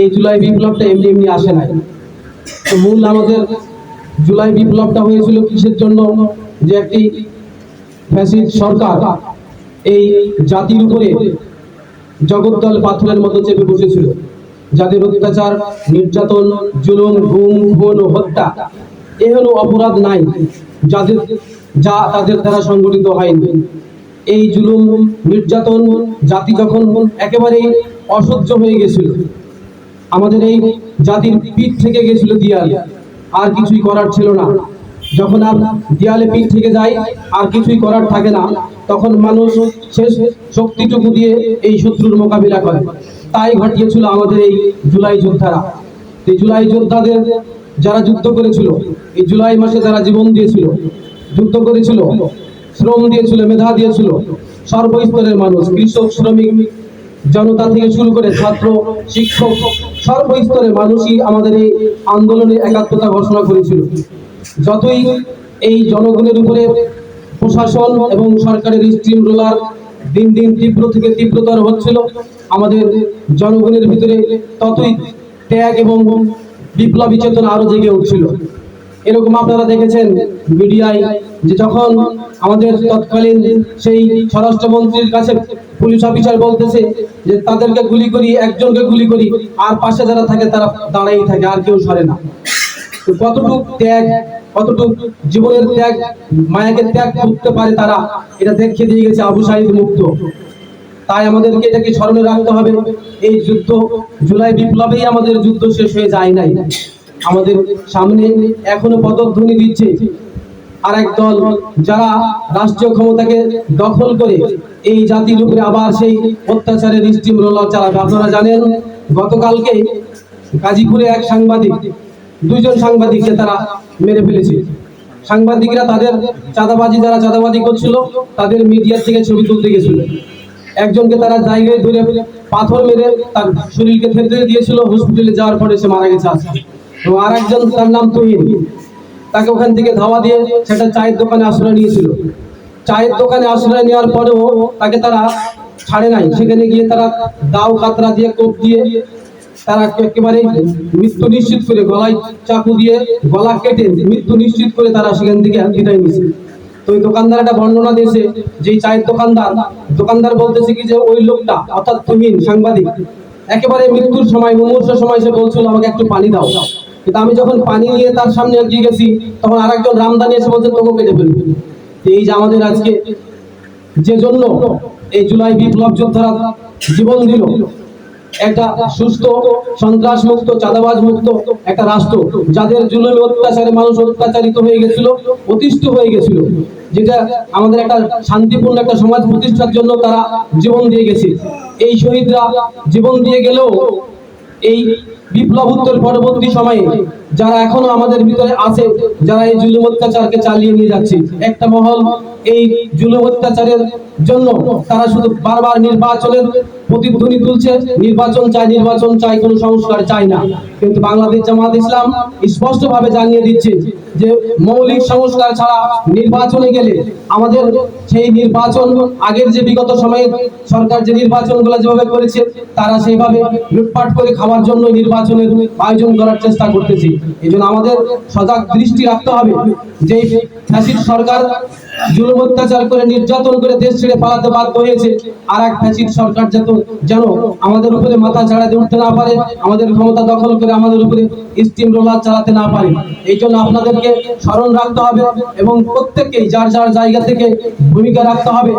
এই জুলাই বিপ্লবটা এমনি এমনি আসে নাই। তো মূল আমাদের জুলাই বিপ্লবটা হয়েছিল কিসের জন্য? যে একটি ফ্যাসিস্ট সরকার এই জাতির উপরে জগদ্দল পাথরের মতো চেপে বসেছিল, যাদের অত্যাচার, নির্যাতন, জুলুম গুম খুন ও হত্যা এ হলো অপরাধ নাই, যাদের, যা তাদের দ্বারা সংগঠিত হয়নি। এই জুলুম, নির্যাতন জাতি যখন একেবারেই অসহ্য হয়ে গেছিল আমাদের এই জাতির পিঠ থেকে গেছিল দিয়াল, আর কিছুই করার ছিল না। যখন আর দেয়ালে পিঠ থেকে যায়, আর কিছুই করার থাকে না, তখন মানুষ শেষ শক্তিটুকু দিয়ে এই শত্রুর মোকাবিলা করে। তাই ঘটিয়েছিল আমাদের এই জুলাই যোদ্ধারা। এই জুলাই যোদ্ধাদের যারা যুদ্ধ করেছিল, এই জুলাই মাসে যারা জীবন দিয়েছিল, যুদ্ধ করেছিল, শ্রম দিয়েছিল, মেধা দিয়েছিল, সর্বস্তরের মানুষ, কৃষক, শ্রমিক জনতা থেকে শুরু করে ছাত্র, শিক্ষক, সর্বস্তরের মানুষই আমাদের এই আন্দোলনে একাত্মতা ঘোষণা করেছিল। যতই এই জনগণের উপরে প্রশাসন এবং সরকারের স্ট্রিম রোলার দিন দিন তীব্র থেকে তীব্রতর হচ্ছিল, আমাদের জনগণের ভিতরে ততই ত্যাগ এবং বিপ্লবী চেতনা আরও জেগে উঠছিল। এরকম আপনারা দেখেছেন মিডিয়ায় যে যখন আমাদের তৎকালীন সেই স্বরাষ্ট্রমন্ত্রীর কাছে পুলিশ অফিসার বলতেছে যে তাদেরকে গুলি করি, একজনকে গুলি করি, আর পাশে যারা থাকে তারা দাঁড়াই থাকে, আর কেউ সরে না। কতটুক ত্যাগ, কতটুক জীবনের ত্যাগ, মায়াকে ত্যাগ করতে পারে তারা, এটা দেখিয়ে দিয়ে গেছে আবু সাহিদ মুক্ত। তাই আমাদেরকে এটাকে স্মরণে রাখতে হবে, এই যুদ্ধ জুলাই বিপ্লবেই আমাদের যুদ্ধ শেষ হয়ে যায় নাই। আমাদের সামনে এখনও পদধ্বনি দিচ্ছে আর এক দল যারা রাষ্ট্রীয় ক্ষমতাকে দখল করে এই জাতির উপরে আবার সেই অত্যাচারের স্টিম রোলার চালাবে আপনারা জানেন, গতকালকে গাজীপুরে এক সাংবাদিক, দুইজন সাংবাদিককে তারা মেরে ফেলেছে। সাংবাদিকরা তাদের চাঁদাবাজি, যারা চাঁদাবাজি করছিল, তাদের মিডিয়ার থেকে ছবি তুলতে গেছিল। একজনকে তারা জায়গায় ধরে পাথর মেরে তার শরীরকে থেতলে দিয়েছিল, হসপিটালে যাওয়ার পরে সে মারা গেছে আজকে। এবং আর একজন তার নাম তুহিন। তাকে ওখান থেকে ধাওয়া দিয়ে সেটা চায়ের দোকানে আশ্রয় নিয়েছিল। চায়ের দোকানে আশ্রয় নেওয়ার পরেও তাকে তারা ছাড়ে নাই। সেখানে গিয়ে তারা দাও কাতরা দিয়ে কোপ দিয়ে তারা একেবারে মৃত্যু নিশ্চিত করে গলায় চাকু দিয়ে গলা কেটে মৃত্যু নিশ্চিত করে তারা সেখান থেকে বিদায় নিয়েছে। তো ওই দোকানদার একটা বর্ণনা দিয়েছে যে চায়ের দোকানদার দোকানদার বলতেছে কি যে ওই লোকটা, অর্থাৎ তুহিন, সাংবাদিক, একেবারে মৃত্যুর সময় মুমূর্ষ সময় সে বলছিল, আমাকে একটু পানি দাও। কিন্তু আমি যখন পানি নিয়ে তার সামনে এগিয়ে গেছি, তখন আরেকজন রামদানি এসে বলছে, তোকে কেটে ফেলবে। এই যে আমাদের আজকে যে জন্য এই জুলাই বিপ্লব যোদ্ধারা জীবন দিল, একটা সুস্থ সন্ত্রাস মুক্ত চাঁদাবাজ মুক্ত একটা রাষ্ট্র, যাদের জুলুম অত্যাচারে মানুষ অত্যাচারিত হয়ে গেছিল, অতিষ্ঠ হয়ে গেছিল, যেটা আমাদের একটা শান্তিপূর্ণ একটা সমাজ প্রতিষ্ঠার জন্য তারা জীবন দিয়ে গেছে। এই শহীদরা জীবন দিয়ে গেলেও এই বিপ্লব উত্তর পরবর্তী সময়ে যারা এখনও আমাদের ভিতরে আছে, যারা এই জুলুম অত্যাচারকে চালিয়ে নিয়ে যাচ্ছে, একটা মহল এই জুলুম অত্যাচারের জন্য তারা শুধু বারবার নির্বাচনের প্রতিধ্বনি তুলছে। নির্বাচন চাই নির্বাচন চাই কোনো সংস্কার চাই না। কিন্তু বাংলাদেশ জামাত ইসলাম স্পষ্টভাবে জানিয়ে দিচ্ছে যে মৌলিক সংস্কার ছাড়া নির্বাচনে গেলে আমাদের সেই নির্বাচন, আগের যে বিগত সময়ে সরকার যে নির্বাচনগুলো যেভাবে করেছে, তারা সেইভাবে লুটপাট করে খাওয়ার জন্য নির্বাচনের আয়োজন করার চেষ্টা করতেছে। এই আমাদের সজাগ দৃষ্টি রাখতে হবে যে ফ্যাসিস্ট সরকার জুলুম অত্যাচার করে নির্যাতন করে দেশ ছেড়ে পালাতে বাধ্য হয়েছে। আর এক ফ্যাসিস্ট সরকার যেত যেন আমাদের উপরে মাথা চাড়াতে উঠতে না পারে, আমাদের ক্ষমতা দখল করে আমাদের উপরে স্টিম রোলার চালাতে না পারে। এই জন্য আপনাদেরকে স্মরণ রাখতে হবে এবং প্রত্যেককেই যার যার জায়গা থেকে ভূমিকা রাখতে হবে।